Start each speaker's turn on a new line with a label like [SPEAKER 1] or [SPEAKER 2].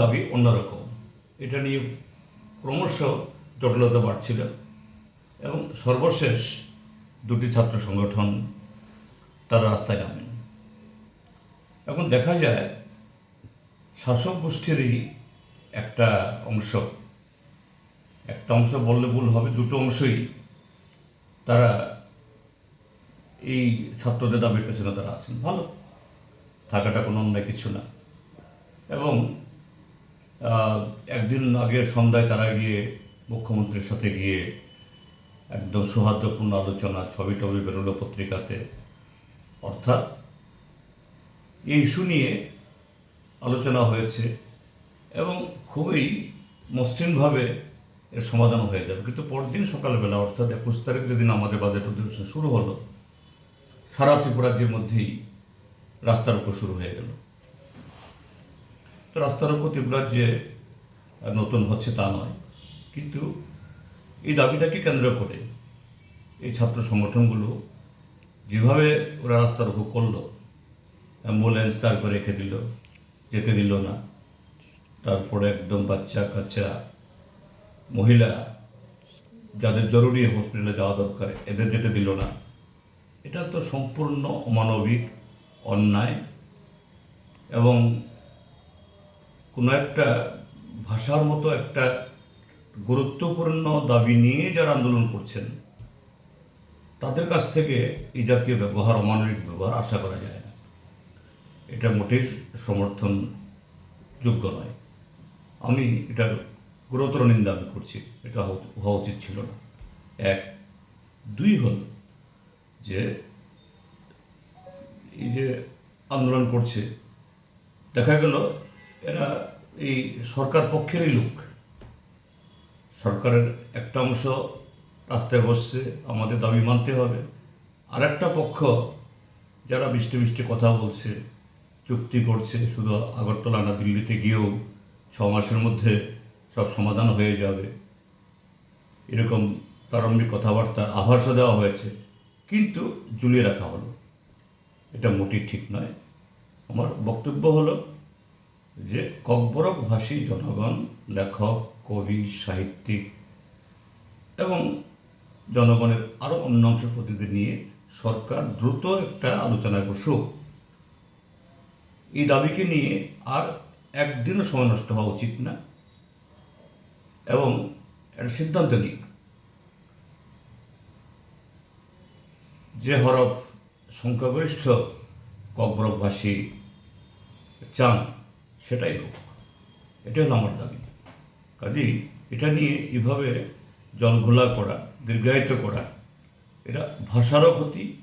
[SPEAKER 1] দাবি অন্যরকম। এটা নিয়ে ক্রমশ জটিলতা বাড়ছিল এবং সর্বশেষ দুটি ছাত্র সংগঠন তারা রাস্তায় নামেন। এখন দেখা যায় শাসক গোষ্ঠীরই একটা অংশ। একটা অংশ বললে ভুল হবে, দুটো অংশই তারা এই ছাত্রদের দাবির পেছনে তারা আছেন। ভালো, থাকাটা কোনো অন্যায় কিছু না। এবং একদিন আগে সন্ধ্যায় তারা গিয়ে মুখ্যমন্ত্রীর সাথে গিয়ে একদম সৌহার্দ্যপূর্ণ আলোচনা, ছবি টবি বেরোলো পত্রিকাতে। অর্থাৎ এই ইস্যু নিয়ে আলোচনা হয়েছে এবং খুবই মসৃণভাবে এর সমাধান হয়ে যাবে। কিন্তু পরদিন সকালবেলা, অর্থাৎ একুশ তারিখ যেদিন আমাদের বাজেট অধিবেশন শুরু হলো, সারা ত্রিপুরাজ্যের মধ্যেই রাস্তার উপর শুরু হয়ে গেল। রাস্তার উপর ত্রিপুরাজ্যে নতুন হচ্ছে তা নয়। কিন্তু এই দাবিটাকে কেন্দ্র করে এই ছাত্র সংগঠনগুলো যেভাবে ওরা রাস্তার উপর করল, অ্যাম্বুলেন্স তারপরে রেখে দিল, যেতে দিল না, তারপরে একদম বাচ্চা কাচ্চা মহিলা যাদের জরুরি হসপিটালে যাওয়া দরকার, এদের যেতে দিল না। এটা তো সম্পূর্ণ অমানবিক অন্যায় এবং কোনো একটা ভাষার মতো একটা গুরুত্বপূর্ণ দাবি নিয়ে যারা আন্দোলন করছেন, তাদের কাছ থেকে এই জাতীয় ব্যবহার, অমানবিক ব্যবহার আশা করা যায় না। এটা মোটেই সমর্থন যোগ্য নয়। আমি এটা গুরুতর নিন্দা আমি করছি, এটা হওয়া উচিত ছিল না। এক। দুই হল যে, এই যে আন্দোলন করছে, দেখা গেল এরা এই সরকার পক্ষেরই লোক। সরকারের একটা অংশ রাস্তায় বসছে, আমাদের দাবি মানতে হবে। আর একটা পক্ষ যারা মিষ্টি মিষ্টি কথা বলছে, চুক্তি করছে, শুধু আগরতলা না, দিল্লিতে গিয়েও ছ মাসের মধ্যে সব সমাধান হয়ে যাবে। এরকম প্রারম্ভিক কথাবার্তার আভাসও দেওয়া হয়েছে, কিন্তু ঝুলিয়ে রাখা হলো। এটা মোটেই ঠিক নয়। আমার বক্তব্য হলো যে ককবরক ভাষী জনগণ, লেখক, কবি, সাহিত্যিক এবং জনগণের আরও অন্য অংশ প্রতিনিধি নিয়ে সরকার দ্রুত একটা আলোচনায় বসুক এই দাবিকে নিয়ে আর একদিনও সময় নষ্ট হওয়া উচিত না এবং একটা সিদ্ধান্ত নিক। যে হরফ সংখ্যাগরিষ্ঠ ককবরকভাষী চান সেটাই হোক। এটাই হলো আমার দাবি। কাজেই এটা নিয়ে এভাবে জল ঘোলা করা, দীর্ঘায়িত করা, এটা ভাষারও ক্ষতি